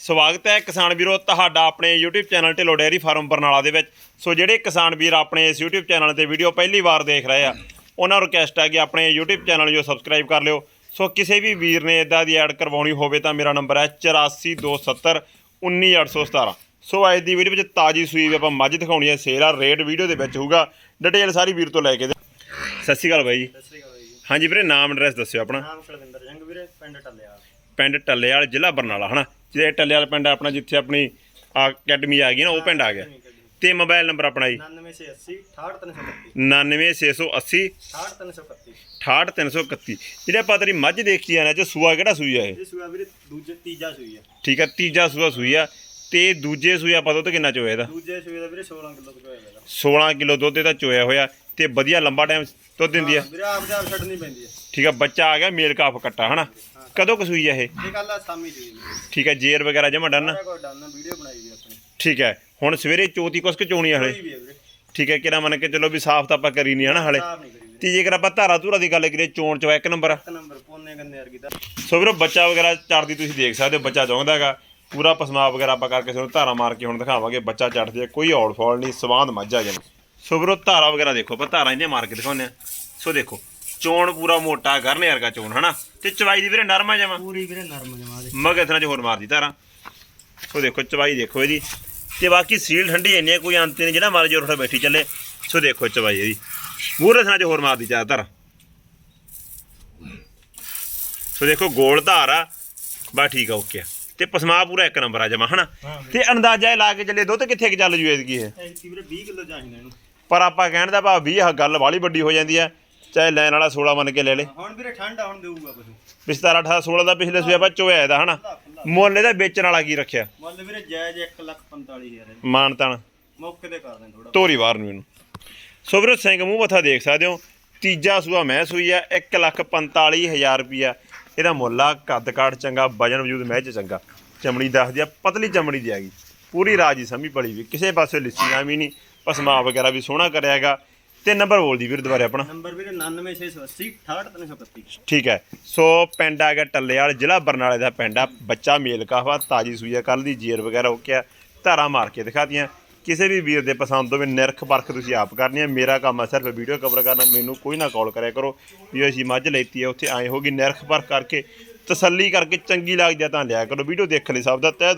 ਸਵਾਗਤ ਹੈ ਕਿਸਾਨ ਵੀਰੋ ਤੁਹਾਡਾ ਆਪਣੇ YouTube channel Dhillon dairy farm Barnala ਦੇ ਵਿੱਚ। ਸੋ ਜਿਹੜੇ ਕਿਸਾਨ ਵੀਰ ਆਪਣੇ ਇਸ YouTube ਚੈਨਲ ਤੇ ਵੀਡੀਓ ਪਹਿਲੀ ਵਾਰ ਦੇਖ ਰਹੇ ਆ ਉਹਨਾਂ ਨੂੰ ਰਿਕਵੈਸਟ ਹੈ ਕਿ ਆਪਣੇ YouTube ਚੈਨਲ ਨੂੰ ਸਬਸਕ੍ਰਾਈਬ ਕਰ ਲਿਓ। ਸੋ ਕਿਸੇ ਵੀ ਵੀਰ ਨੇ ਇਦਾਂ ਦੀ ਐਡ ਕਰਵਾਉਣੀ ਹੋਵੇ ਤਾਂ ਮੇਰਾ ਨੰਬਰ ਹੈ 8427 19817 ਸੋ ਅੱਜ ਦੀ ਵੀਡੀਓ ਵਿੱਚ ਤਾਜੀ ਸੂਈ ਵੀ ਆਪਾਂ ਮੱਝ ਦਿਖਾਉਣੀ ਹੈ ਸੇਲ ਆ ਰੇਟ ਵੀਡੀਓ ਦੇ ਵਿੱਚ ਹੋਊਗਾ। ਡਿਟੇਲ ਸਾਰੀ ਵੀਰ ਤੋਂ ਲੈ ਕੇ ਸਤਿ ਸ਼੍ਰੀ ਅਕਾਲ ਬਾਈ ਜੀ। ਸਤਿ ਸ੍ਰੀ ਅਕਾਲ ਜੀ। ਹਾਂਜੀ ਵੀਰੇ ਨਾਮ ਐਡਰੈਸ ਦੱਸਿਓ ਆਪਣਾ। ਨਾਮ ਕੁਲਵਿੰਦਰ ਸਿੰਘ ਵੀਰੇ ਪਿੰਡ ਟੱਲਿਆ ਪਿੰਡ ਟੱਲੇਵਾਲ ਜ਼ਿਲ੍ਹਾ ਬਰਨਾਲਾ ਹਨਾ? ਜਿਹੜੇ ਟੱਲੇਵਾਲ ਪਿੰਡ ਆ ਆਪਣਾ ਜਿੱਥੇ ਆਪਣੀ ਅਕੈਡਮੀ ਆ ਗਈ ਨਾ ਉਹ ਪਿੰਡ ਆ ਗਿਆ। ਤੇ ਮੋਬਾਈਲ ਨੰਬਰ ਆਪਣਾ ਜੀ? 9980 68331 99680 68331 68331 ਜਿਹੜੇ ਆਪਾਂ ਤੇਰੀ ਮੱਝ ਦੇਖੀ ਆ ਨਾ ਚ ਸੂਆ ਕਿਹੜਾ ਸੂਈ ਆ ਇਹ? ਸੂਆ ਵੀਰੇ ਦੂਜੇ ਤੀਜਾ ਸੂਈ ਹੈ ਠੀਕ ਆ ਤੀਜਾ ਸੂਆ ਸੂਈ ਆ। ਤੇ ਦੂਜੇ ਸੂਆ ਆਪਾਂ ਦੁੱਧ ਕਿੰਨਾ ਚੋਇਆ ਇਹਦਾ? ਦੂਜੇ ਸੂਏ ਦਾ ਵੀਰੇ 16 ਕਿਲੋ ਦੁੱਧ ਹੋਏਗਾ 16 ਕਿਲੋ ਦੁੱਧ ਇਹਦਾ ਚੋਇਆ ਹੋਇਆ ਤੇ ਵਧੀਆ ਲੰਬਾ ਟਾਈਮ ਦੁੱਧ ਦਿੰਦੀ ਆ। ਵੀਰੇ ਆਪ ਆਪ ਛੱਡਣੀ ਪੈਂਦੀ ਹੈ ਠੀਕ ਆ ਬੱਚਾ ਆ ਗਿਆ ਮੇਲ ਕਾਫ ਕੱਟਾ ਹਨਾ? ਕਦੋਂ ਕੁ ਸੂਈ ਆ ਇਹ? ਇਹ ਗੱਲ ਆ ਸਾਮੀ ਵੀਰੇ ਠੀਕ ਆ ਜੇਰ ਵਗੈਰਾ ਜਮਾ ਡਨ? ਕੋਈ ਡਨ ਵੀਡੀਓ ਬਣਾਈ ਵੀ ਆਪਣੀ। ਠੀਕ ਹੈ ਹੁਣ ਸਵੇਰੇ ਚੋਤੀ ਕੁਸਕ ਚੋਣੀ ਆ ਹਲੇ? ਕੋਈ ਵੀ ਹੈ ਵੀਰੇ। ਠੀਕ ਹੈ ਕਿਹੜਾ ਮੰਨ ਕੇ ਚਲੋ ਵੀ ਸਾਫ਼ ਤਾਂ ਆਪਾਂ ਕਰੀ ਨਹੀਂ ਹਨਾ ਹਲੇ? ਸਾਫ਼ ਨਹੀਂ ਕਰੀ ਵੀਰੇ। ਤੇ ਜੇਕਰ ਆਪਾਂ ਧਾਰਾ ਧੂਰਾ ਦੀ ਗੱਲ ਕਰੀਏ ਚੋਣ ਚ ਇੱਕ ਨੰਬਰ ਆ? ਇੱਕ ਨੰਬਰ ਪੋਨੇ ਗੰਨੇ ਵਰਗੀ ਦਾ ਸੋ ਵੀਰੋ ਬੱਚਾ ਵਗੈਰਾ ਚੜਦੀ ਤੁਸੀਂ ਦੇਖ ਸਕਦੇ ਹੋ ਬੱਚਾ ਚਾਹੁੰਦਾ ਹੈਗਾ। ਪੂਰਾ ਪਸਮਾ ਵਗੈਰਾ ਆਪਾਂ ਕਰਕੇ ਤੁਹਾਨੂੰ ਧਾਰਾ ਮਾਰ ਕੇ ਹੁਣ ਦਿਖਾਵਾਂਗੇ ਬੱਚਾ ਚੜਦੀ ਹੈ ਕੋਈ ਔੜ ਫੌਲ ਨਹੀਂ ਸਵਾਦ ਮੱਝ ਆ ਜਨ ਸੋ ਵੀਰੋ ਧਾਰਾ ਵਗੈਰਾ ਦੇਖੋ ਆਪਾਂ ਧਾਰਾ ਇਹਨੇ ਮਾਰ ਕੇ ਦਿਖਾਉਂਦੇ ਆ। ਸੋ ਦੇਖੋ ਚੋਣ ਪੂਰਾ ਮੋਟਾ ਗਰਨੇ ਵਰਗਾ ਚੋਣ ਹਨਾ? ਤੇ ਚਵਾਈ ਦੀ ਵੀਰੇ ਨਰਮ ਆ ਜਮਾ? ਪੂਰੀ ਵੀਰੇ ਨਰਮ ਜਮਾ ਦੇ ਮਗ ਇਤਨਾ ਚ ਹੋਰ ਮਾਰਦੀ ਧਾਰਾ। ਸੋ ਦੇਖੋ ਚਵਾਈ ਦੇਖੋ ਇਹਦੀ। ਤੇ ਬਾਕੀ ਸੀਲ ਠੰਡੀ ਇੰਨੀ ਕੋਈ ਅੰਤ ਨਹੀਂ ਜਿਹੜਾ ਮਰ ਜੋਰ ਉੱਠ ਬੈਠੀ ਚੱਲੇ। ਸੋ ਦੇਖੋ ਚਵਾਈ ਇਹਦੀ। ਮੂਹਰੇ ਥਾਂ ਚ ਹੋਰ ਮਾਰਦੀ ਚਾਹ ਧਾਰਾ। ਸੋ ਦੇਖੋ ਗੋਲ ਧਾਰ ਬਾ ਠੀਕ ਆ ਓਕੇ ਆ। ਤੇ ਪਸਮਾ ਪੂਰਾ ਇੱਕ ਨੰਬਰ ਆ ਜਮਾ ਹਨਾ? ਤੇ ਅੰਦਾਜ਼ਾ ਇਹ ਲਾ ਕੇ ਚੱਲੇ ਦੁੱਧ ਕਿੱਥੇ ਕਿ ਚੱਲ ਜੂ ਇਹਦੀ ਇਹ? ਇਹ ਵੀਰੇ 20 ਕਿਲੋ ਚਾਹੀਦਾ ਇਹਨੂੰ। ਪਰ ਆਪਾਂ ਕਹਿਣ ਦਾ ਭਾਵ 20 ਆ ਗੱਲ ਵਾਲੀ ਵੱਡੀ ਹੋ ਜਾਂਦੀ ਆ ਚਾਹੇ ਲੈਣ ਵਾਲਾ 16 ਮੰਨ ਕੇ ਲੈ ਲੇ। ਹੁਣ ਵੀਰੇ ਠੰਡ ਆ ਹੁਣ ਦੇਊਗਾ ਕੁਝ ਵੀ 17 18 16 ਦਾ ਪਿਛਲੇ ਸੂਏ ਆਪਾਂ ਚੋਇਆ ਇਹਦਾ ਹਨਾ? ਮੁੱਲ ਇਹਦਾ ਵੇਚਣ ਵਾਲਾ ਕੀ ਰੱਖਿਆ? ਮੁੱਲ ਵੀਰੇ ਜਾਇਜ਼ 1 ਲੱਖ 45000 ਹੈ। ਮਾਨ ਤਾਨ ਮੌਕੇ ਤੇ ਕਰ ਦੇ ਥੋੜਾ ਤੋਰੀ ਬਾਹਰ ਨੂੰ ਇਹਨੂੰ। ਸੋ ਵੀਰੋ ਸਿੰਘ ਮੂੰਹ ਮੱਥਾ ਦੇਖ ਸਕਦੇ ਹੋ ਤੀਜਾ ਸੂਆ ਮੈਂ ਸੂਈ ਆ 145000 ਰੁਪਿਆ ਇਹਦਾ ਮੁੱਲ ਆ ਕੱਦ ਕਾਠ ਚੰਗਾ ਵਜਨ ਵਜੂਦ ਮਹਿ ਚ ਚੰਗਾ। ਚਮੜੀ ਦੱਸਦੀ ਆ ਪਤਲੀ ਚਮੜੀ ਦੀ ਹੈਗੀ। ਪੂਰੀ ਰਾਜੀ ਸਮੀ ਪਲੀ ਵੀ ਕਿਸੇ ਪਾਸੇ ਲਿੱਸੀਆਂ ਵੀ ਨਹੀਂ ਪਸਮਾ ਵਗੈਰਾ ਵੀ ਸੋਹਣਾ ਕਰਿਆ ਹੈਗਾ। ਤੇ ਨੰਬਰ ਬੋਲਦੀ ਵੀਰ ਦੁਬਾਰੇ ਆਪਣਾ। ਨੰਬਰ ਵੀਰੇ 99680 68331 ਠੀਕ ਹੈ। ਸੋ ਪਿੰਡ ਆ ਗਿਆ ਟੱਲੇਵਾਲ ਜ਼ਿਲ੍ਹਾ ਬਰਨਾਲੇ ਦਾ ਪਿੰਡ ਆ। ਬੱਚਾ ਮੇਲ ਕਾਹਵਾ ਤਾਜੀ ਸੂਈ ਆ ਕੱਲ ਦੀ ਜੀਰ ਵਗੈਰਾ ਹੋ ਗਿਆ ਧਾਰਾ ਮਾਰ ਕੇ ਦਿਖਾਤੀਆਂ। ਕਿਸੇ ਵੀ ਵੀਰ ਦੇ ਪਸੰਦ ਹੋਵੇ ਨਿਰਖ ਪਰਖ ਤੁਸੀਂ ਆਪ ਕਰਨੀ ਹੈ। ਮੇਰਾ ਕੰਮ ਹੈ ਸਿਰਫ ਵੀਡੀਓ ਕਵਰ ਕਰਨਾ। ਮੈਨੂੰ ਕੋਈ ਨਾ ਕਾਲ ਕਰਿਆ ਕਰੋ। ਵੀ ਅਸੀਂ ਮੱਝ ਲੈਤੀ ਹੈ, ਉੱਥੇ ਆਏ ਹੋਗੀ ਨਿਰਖ ਪਰਖ ਕਰਕੇ। ਤਸੱਲੀ ਕਰਕੇ ਚੰਗੀ ਲੱਗ ਜਾ ਤਾਂ ਲਿਆ ਕਰੋ। ਵੀਡੀਓ ਦੇਖਣ ਲਈ ਸਭ ਦਾ ਤਹਿ